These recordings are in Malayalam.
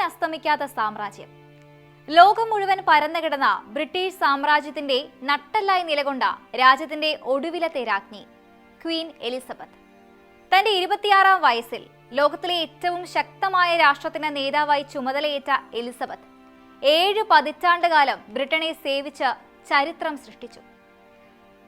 അസ്തമിക്കാത്ത സാമ്രാജ്യം. ലോകം മുഴുവൻ പരന്നുകിടന്ന ബ്രിട്ടീഷ് സാമ്രാജ്യത്തിന്റെ നട്ടല്ലായി നിലകൊണ്ട രാജ്യത്തിന്റെ ഒടുവിലത്തെ രാജ്ഞി ക്വീൻ എലിസബത്ത്. തന്റെ ഇരുപത്തിയാറാം വയസ്സിൽ ലോകത്തിലെ ഏറ്റവും ശക്തമായ രാഷ്ട്രത്തിന്റെ നേതാവായി ചുമതലയേറ്റ എലിസബത്ത് ഏഴ് പതിറ്റാണ്ടുകാലം ബ്രിട്ടനെ സേവിച്ച് ചരിത്രം സൃഷ്ടിച്ചു.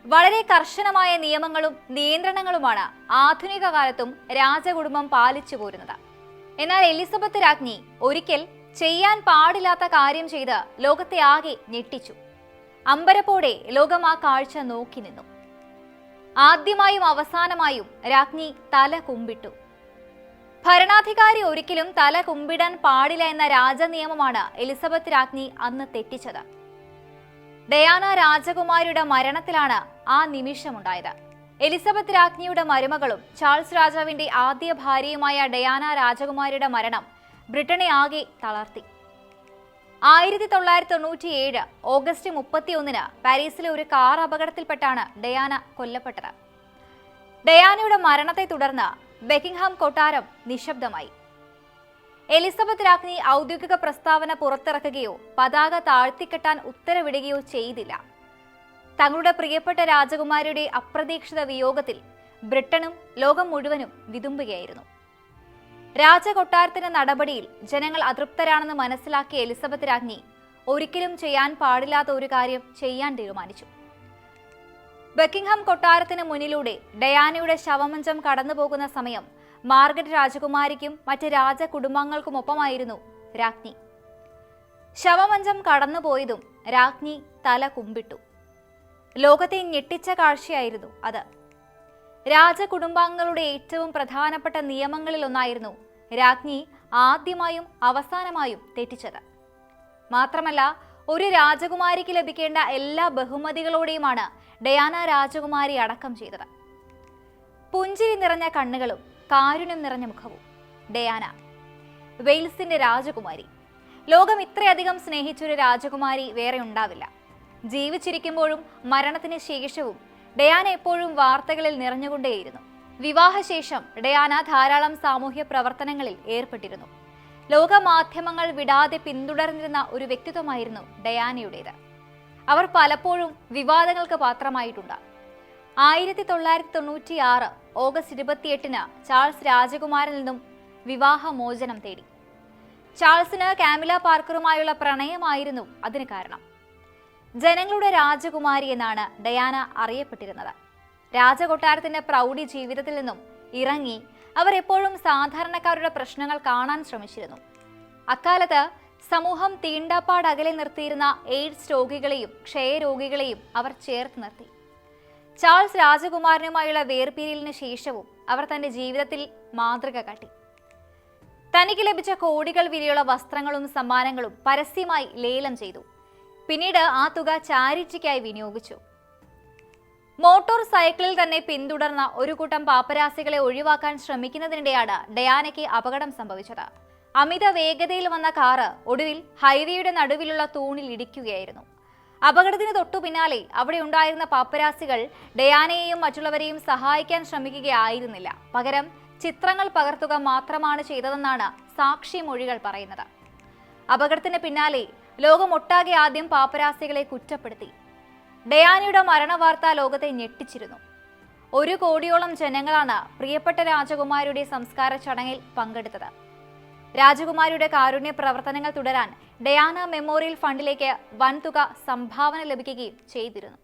വളരെ കർശനമായ നിയമങ്ങളും നിയന്ത്രണങ്ങളുമാണ് ആധുനിക കാലത്തും രാജകുടുംബം പാലിച്ചു പോരുന്നത്. എന്നാൽ എലിസബത്ത് രാജ്ഞി ഒരിക്കൽ ചെയ്യാൻ പാടില്ലാത്ത കാര്യം ചെയ്ത് ലോകത്തെ ആകെ ഞെട്ടിച്ചു. അമ്പരപ്പോടെ ലോകം ആ കാഴ്ച നോക്കി നിന്നു. ആദ്യമായും അവസാനമായും രാജ്ഞി തല കുമ്പിട്ടു. ഭരണാധികാരി ഒരിക്കലും തല കുമ്പിടാൻ പാടില്ല എന്ന രാജനിയമമാണ് എലിസബത്ത് രാജ്ഞി അന്ന് തെറ്റിച്ചത്. ഡയാന രാജകുമാരിയുടെ മരണത്തിലാണ് ആ നിമിഷമുണ്ടായത്. എലിസബത്ത് രാജ്ഞിയുടെ മരുമകളും ചാൾസ് രാജാവിന്റെ ആദ്യ ഭാര്യയുമായ ഡയാന രാജകുമാരിയുടെ മരണം ബ്രിട്ടനെ ആകെ തളർത്തി. ആയിരത്തി തൊള്ളായിരത്തി തൊണ്ണൂറ്റിയേഴ് ഓഗസ്റ്റ് മുപ്പത്തിയൊന്നിന് പാരീസിലെ ഒരു കാർ അപകടത്തിൽപ്പെട്ടാണ് ഡയാന കൊല്ലപ്പെട്ടത്. ഡയാനയുടെ മരണത്തെ തുടർന്ന് ബെക്കിംഗ്ഹാം കൊട്ടാരം നിശബ്ദമായി. എലിസബത്ത് രാജ്ഞി ഔദ്യോഗിക പ്രസ്താവന പുറത്തിറക്കുകയോ പതാക താഴ്ത്തിക്കെട്ടാൻ ഉത്തരവിടുകയോ ചെയ്തില്ല. തങ്ങളുടെ പ്രിയപ്പെട്ട രാജകുമാരിയുടെ അപ്രതീക്ഷിത വിയോഗത്തിൽ ബ്രിട്ടനും ലോകം മുഴുവനും വിതുമ്പുകയായിരുന്നു. രാജകൊട്ടാരത്തിന്റെ നടപടിയിൽ ജനങ്ങൾ അതൃപ്തരാണെന്ന് മനസ്സിലാക്കിയ എലിസബത്ത് രാജ്ഞി ഒരിക്കലും ചെയ്യാൻ പാടില്ലാത്ത ഒരു കാര്യം ചെയ്യാൻ തീരുമാനിച്ചു. ബക്കിംഗ്ഹാം കൊട്ടാരത്തിന് മുന്നിലൂടെ ഡയാനയുടെ ശവമഞ്ചം കടന്നുപോകുന്ന സമയം മാർഗറ്റ് രാജകുമാരിക്കും മറ്റ് രാജകുടുംബാംഗങ്ങൾക്കുമൊപ്പമായിരുന്നു രാജ്ഞി. ശവമഞ്ചം കടന്നുപോയതും രാജ്ഞി തല കുമ്പിട്ടു. ലോകത്തെ ഞെട്ടിച്ച കാഴ്ചയായിരുന്നു അത്. രാജകുടുംബാംഗങ്ങളുടെ ഏറ്റവും പ്രധാനപ്പെട്ട നിയമങ്ങളിലൊന്നായിരുന്നു രാജ്ഞി ആദ്യമായും അവസാനമായും തെറ്റിച്ചത്. മാത്രമല്ല ഒരു രാജകുമാരിക്ക് ലഭിക്കേണ്ട എല്ലാ ബഹുമതികളോടെയുമാണ് ഡയാന രാജകുമാരി അടക്കം ചെയ്തത്. പുഞ്ചിരി നിറഞ്ഞ കണ്ണുകളും കാരുണ്യം നിറഞ്ഞ മുഖവും ഡയാന. വെയിൽസിന്റെ രാജകുമാരി. ലോകം ഇത്രയധികം സ്നേഹിച്ചൊരു രാജകുമാരി വേറെ ഉണ്ടാവില്ല. ജീവിച്ചിരിക്കുമ്പോഴും മരണത്തിന് ശേഷവും ഡയാന എപ്പോഴും വാർത്തകളിൽ നിറഞ്ഞുകൊണ്ടേയിരുന്നു. വിവാഹശേഷം ഡയാന ധാരാളം സാമൂഹ്യ പ്രവർത്തനങ്ങളിൽ ഏർപ്പെട്ടിരുന്നു. ലോക മാധ്യമങ്ങൾ വിടാതെ പിന്തുടർന്നിരുന്ന ഒരു വ്യക്തിത്വമായിരുന്നു ഡയാനയുടേത്. അവർ പലപ്പോഴും വിവാദങ്ങൾക്ക് പാത്രമായിട്ടുണ്ട്. ആയിരത്തി തൊള്ളായിരത്തി തൊണ്ണൂറ്റി ആറ് ഓഗസ്റ്റ് ഇരുപത്തിയെട്ടിന് ചാൾസ് രാജകുമാരിൽ നിന്നും വിവാഹമോചനം തേടി. ചാൾസിന് കാമില പാർക്കറുമായുള്ള പ്രണയമായിരുന്നു അതിന് കാരണം. ജനങ്ങളുടെ രാജകുമാരി എന്നാണ് ഡയാന അറിയപ്പെട്ടിരുന്നത്. രാജകൊട്ടാരത്തിന്റെ പ്രൗഢി ജീവിതത്തിൽ നിന്നും ഇറങ്ങി അവർ എപ്പോഴും സാധാരണക്കാരുടെ പ്രശ്നങ്ങൾ കാണാൻ ശ്രമിച്ചിരുന്നു. അക്കാലത്ത് സമൂഹം തീണ്ടാപ്പാട് അകലെ നിർത്തിയിരുന്ന എയ്ഡ്സ് രോഗികളെയും ക്ഷയരോഗികളെയും അവർ ചേർത്ത് നിർത്തി. ചാൾസ് രാജകുമാരനുമായുള്ള വേർപിരിയലിന് ശേഷവും അവർ തന്റെ ജീവിതത്തിൽ മാതൃക കാട്ടി. തനിക്ക് ലഭിച്ച കോടികൾ വിലയുള്ള വസ്ത്രങ്ങളും സമ്മാനങ്ങളും പരസ്യമായി ലേലം ചെയ്തു. പിന്നീട് ആ തുക ചാരിറ്റിക്കായി വിനിയോഗിച്ചു. മോട്ടോർ സൈക്കിളിൽ തന്നെ പിന്തുടർന്ന ഒരു കൂട്ടം പാപ്പരാസികളെ ഒഴിവാക്കാൻ ശ്രമിക്കുന്നതിനിടെയാണ് ഡയാനയ്ക്ക് അപകടം സംഭവിച്ചത്. അമിത വേഗതയിൽ വന്ന കാറ് ഒടുവിൽ ഹൈവേയുടെ നടുവിലുള്ള തൂണിൽ ഇടിക്കുകയായിരുന്നു. അപകടത്തിന് തൊട്ടു പിന്നാലെ അവിടെ ഉണ്ടായിരുന്ന പാപ്പരാസികൾ ഡയാനയെയും മറ്റുള്ളവരെയും സഹായിക്കാൻ ശ്രമിക്കുകയായിരുന്നില്ല. പകരം ചിത്രങ്ങൾ പകർത്തുക മാത്രമാണ് ചെയ്തതെന്നാണ് സാക്ഷി മൊഴികൾ പറയുന്നത്. അപകടത്തിന് പിന്നാലെ ലോകമൊട്ടാകെ ആദ്യം പാപ്പരാസികളെ കുറ്റപ്പെടുത്തി. ഡയാനയുടെ മരണവാർത്ത ലോകത്തെ ഞെട്ടിച്ചിരുന്നു. ഒരു കോടിയോളം ജനങ്ങളാണ് പ്രിയപ്പെട്ട രാജകുമാരിയുടെ സംസ്കാര ചടങ്ങിൽ പങ്കെടുത്തത്. രാജകുമാരിയുടെ കാരുണ്യ പ്രവർത്തനങ്ങൾ തുടരാൻ ഡയാന മെമ്മോറിയൽ ഫണ്ടിലേക്ക് വൻതുക സംഭാവന ലഭിക്കുകയും ചെയ്തിരുന്നു.